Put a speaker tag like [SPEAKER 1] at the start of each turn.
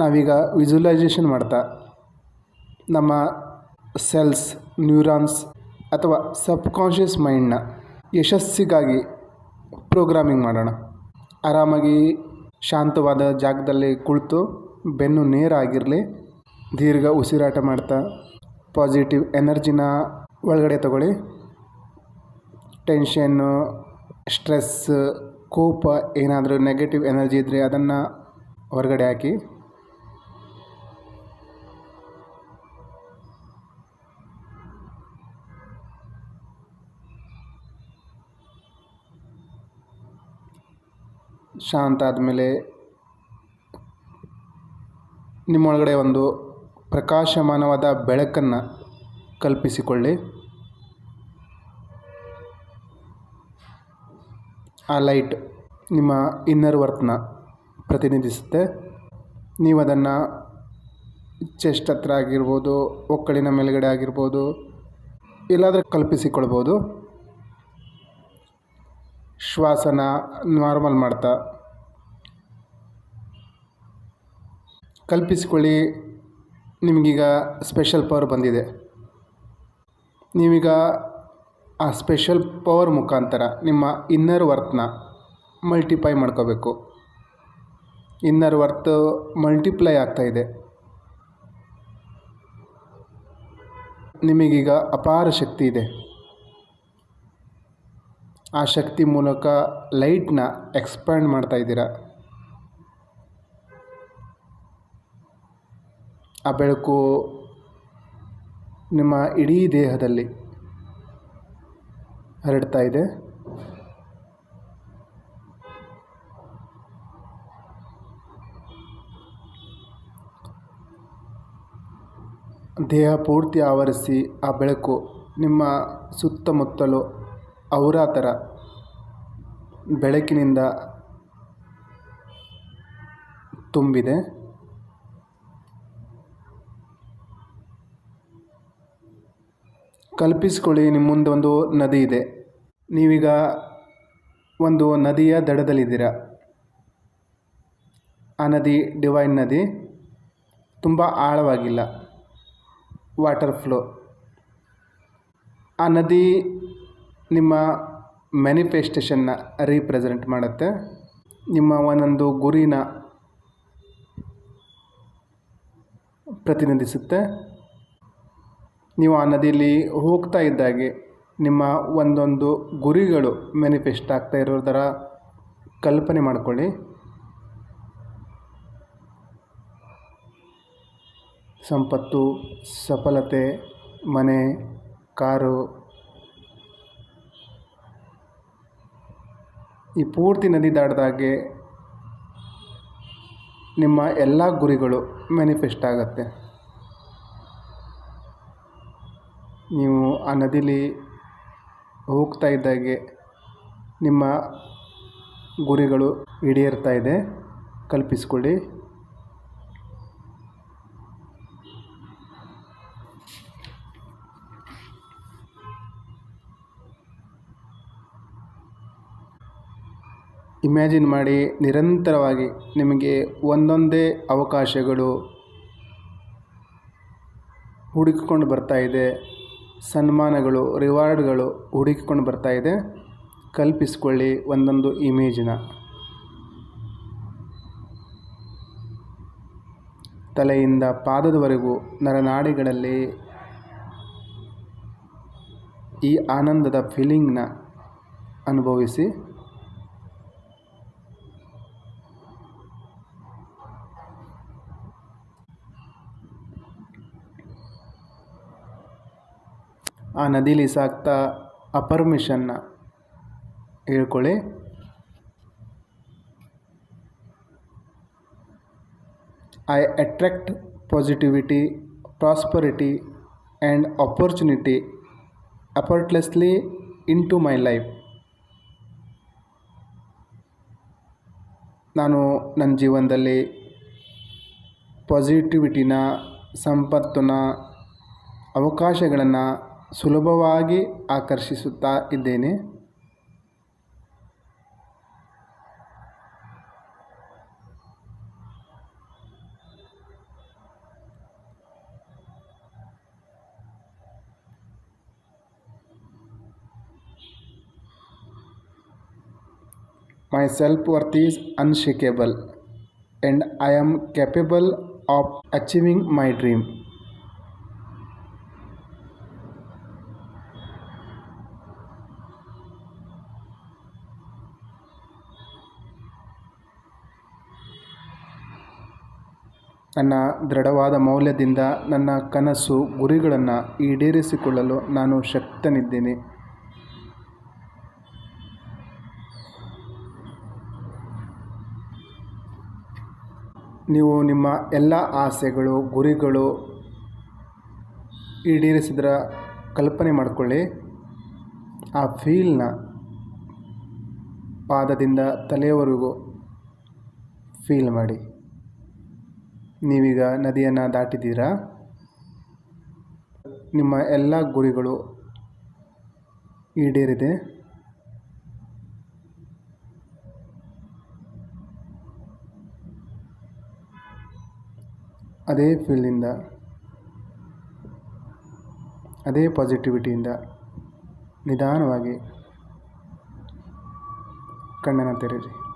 [SPEAKER 1] ನಾವೀಗ ವಿಜುವಲೈಸೇಷನ್ ಮಾಡ್ತಾ, ನಮ್ಮ ಸೆಲ್ಸ್ ನ್ಯೂರಾನ್ಸ್ ಅಥವಾ ಸಬ್ಕಾನ್ಷಿಯಸ್ ಮೈಂಡ್ನ ಯಶಸ್ಸಿಗಾಗಿ ಪ್ರೋಗ್ರಾಮಿಂಗ್ ಮಾಡೋಣ. ಆರಾಮಾಗಿ ಶಾಂತವಾದ ಜಾಗದಲ್ಲಿ ಕುಳಿತು, ಬೆನ್ನು ನೇರಾಗಿರಲಿ ದೀರ್ಘ ಉಸಿರಾಟ ಮಾಡ್ತಾ ಪಾಸಿಟಿವ್ ಎನರ್ಜಿನ ಒಳಗಡೆ ತಗೊಳ್ಳಿ. ಟೆನ್ಷನ್ನು ಸ್ಟ್ರೆಸ್ ಕೋಪ ಏನಾದರೂ ನೆಗೆಟಿವ್ ಎನರ್ಜಿ ಇದ್ದರೆ ಅದನ್ನು ಹೊರಗಡೆ ಹಾಕಿ. ಶಾಂತ ಆದಮೇಲೆ ನಿಮ್ಮೊಳಗಡೆ ಒಂದು ಪ್ರಕಾಶಮಾನವಾದ ಬೆಳಕನ್ನು ಕಲ್ಪಿಸಿಕೊಳ್ಳಿ. ಆ ಲೈಟ್ ನಿಮ್ಮ ಇನ್ನರ್ ವರ್ತ್ನ ಪ್ರತಿನಿಧಿಸುತ್ತೆ. ನೀವು ಅದನ್ನು ಚೆಸ್ಟ್ ಹತ್ರ ಆಗಿರ್ಬೋದು ಒಕ್ಕಳಿನ ಮೇಲುಗಡೆ ಆಗಿರ್ಬೋದು, ಎಲ್ಲಾದರೂ ಕಲ್ಪಿಸಿಕೊಳ್ಬೋದು. ಶ್ವಾಸನ ನಾರ್ಮಲ್ ಮಾಡ್ತಾ. ಕಲ್ಪಿಸಿಕೊಳ್ಳಿ, ನಿಮಗೀಗ ಸ್ಪೆಷಲ್ ಪವರ್ ಬಂದಿದೆ. ನೀವೀಗ ಆ ಸ್ಪೆಷಲ್ ಪವರ್ ಮುಖಾಂತರ ನಿಮ್ಮ ಇನ್ನರ್ ವರ್ತ್ನ ಮಲ್ಟಿಪ್ಲೈ ಮಾಡ್ಕೋಬೇಕು. ಇನ್ನರ್ ವರ್ತ್ ಮಲ್ಟಿಪ್ಲೈ ಆಗ್ತಾಯಿದೆ ನಿಮಗೀಗ ಅಪಾರ ಶಕ್ತಿ ಇದೆ. ಆ ಶಕ್ತಿ ಮೂಲಕ ಲೈಟ್ನ ಎಕ್ಸ್ಪ್ಯಾಂಡ್ ಮಾಡ್ತಾ ಇದ್ದೀರಾ? ಆ ಬೆಳಕು ನಿಮ್ಮ ಇಡೀ ದೇಹದಲ್ಲಿ ಹರಡ್ತಾ ಇದೆ. ದೇಹ ಪೂರ್ತಿ ಆವರಿಸಿ ಆ ಬೆಳಕು ನಿಮ್ಮ ಸುತ್ತಮುತ್ತಲು ಔರ ಥರ ಬೆಳಕಿನಿಂದ ತುಂಬಿದೆ. ಕಲ್ಪಿಸಿಕೊಳ್ಳಿ ನಿಮ್ಮ ಮುಂದೆ ಒಂದು ನದಿ ಇದೆ. ನೀವೀಗ ಒಂದು ನದಿಯ ದಡದಲ್ಲಿದ್ದೀರ. ಆ ನದಿ ಡಿವೈನ್ ನದಿ, ತುಂಬ ಆಳವಾಗಿಲ್ಲ, ವಾಟರ್ ಫ್ಲೋ. ಆ ನದಿ ನಿಮ್ಮ ಮ್ಯಾನಿಫೆಸ್ಟೇಷನ್ನ ರೀಪ್ರೆಸೆಂಟ್ ಮಾಡುತ್ತೆ. ನಿಮ್ಮ ಒಂದೊಂದು ಗುರಿನ ಪ್ರತಿನಿಧಿಸುತ್ತೆ. ನೀವು ಆ ನದಿಯಲ್ಲಿ ಹೋಗ್ತಾ ಇದ್ದಾಗೆ ನಿಮ್ಮ ಒಂದೊಂದು ಗುರಿಗಳು ಮ್ಯಾನಿಫೆಸ್ಟ್ ಆಗ್ತಾ ಇರೋದರ ಕಲ್ಪನೆ ಮಾಡಿಕೊಳ್ಳಿ. ಸಂಪತ್ತು, ಸಫಲತೆ, ಮನೆ, ಕಾರು ಈ ಪೂರ್ತಿ ನದಿ ದಾಟಿದಾಗೆ ನಿಮ್ಮ ಎಲ್ಲ ಗುರಿಗಳು ಮ್ಯಾನಿಫೆಸ್ಟ್ ಆಗುತ್ತೆ. ನೀವು ಆ ನದಿಲಿ ಹೋಗ್ತಾ ಇದ್ದಾಗೆ ನಿಮ್ಮ ಗುರಿಗಳು ಈಡೇರ್ತಾ ಇದೆ. ಕಲ್ಪಿಸ್ಕೊಳ್ಳಿ. ಇಮ್ಯಾಜಿನ್ ಮಾಡಿ ನಿರಂತರವಾಗಿ ನಿಮಗೆ ಒಂದೊಂದೇ ಅವಕಾಶಗಳು ಹುಡುಕಿಕೊಂಡು ಬರ್ತಾ ಇದೆ, ಸನ್ಮಾನಗಳು, ರಿವಾರ್ಡ್ಗಳು ಹುಡುಕಿಕೊಂಡು ಬರ್ತಾ ಇದೆ. ಕಲ್ಪಿಸ್ಕೊಳ್ಳಿ ಒಂದೊಂದು ಇಮೇಜಿನ. ತಲೆಯಿಂದ ಪಾದದವರೆಗೂ ನರನಾಡಿಗಳಲ್ಲಿ ಈ ಆನಂದದ ಫೀಲಿಂಗ್ನ ಅನುಭವಿಸಿ. ಆ ನದೀಲಿ ಸಾಕ್ತಾ ಆ ಪರ್ಮಿಷನ್ನ ಹೇಳ್ಕೊಳ್ಳಿ. I attract positivity prosperity and opportunity effortlessly into my life ನಾನು ನನ್ನ ಜೀವನದಲ್ಲಿ ಪಾಸಿಟಿವಿಟಿನ ಸಂಪತ್ತನ್ನ ಅವಕಾಶಗಳನ್ನು ಸುಲಭವಾಗಿ ಆಕರ್ಷಿಸುತ್ತಾ ಇದ್ದೇನೆ My self worth is unshakable and I am capable of achieving my dream. ನನ್ನ ದೃಢವಾದ ಮೌಲ್ಯದಿಂದ ನನ್ನ ಕನಸು ಗುರಿಗಳನ್ನು ಈಡೇರಿಸಿಕೊಳ್ಳಲು ನಾನು ಶಕ್ತನಿದ್ದೇನೆ. ನೀವು ನಿಮ್ಮ ಎಲ್ಲ ಆಸೆಗಳು, ಗುರಿಗಳು ಈಡೇರಿಸಿದ್ರ ಕಲ್ಪನೆ ಮಾಡಿಕೊಳ್ಳಿ. ಆ ಫೀಲ್ನ ಪಾದದಿಂದ ತಲೆಯವರೆಗೂ ಫೀಲ್ ಮಾಡಿ. ನೀವೀಗ ನದಿಯನ್ನು ದಾಟಿದ್ದೀರಾ? ನಿಮ್ಮ ಎಲ್ಲ ಗುರಿಗಳು ಈಡೇರಿದೆ. ಅದೇ ಫೀಲ್ಡಿಂದ ಅದೇ ಪಾಸಿಟಿವಿಟಿಯಿಂದ ನಿಧಾನವಾಗಿ ಕಣ್ಣನ್ನು ತೆರೀರಿ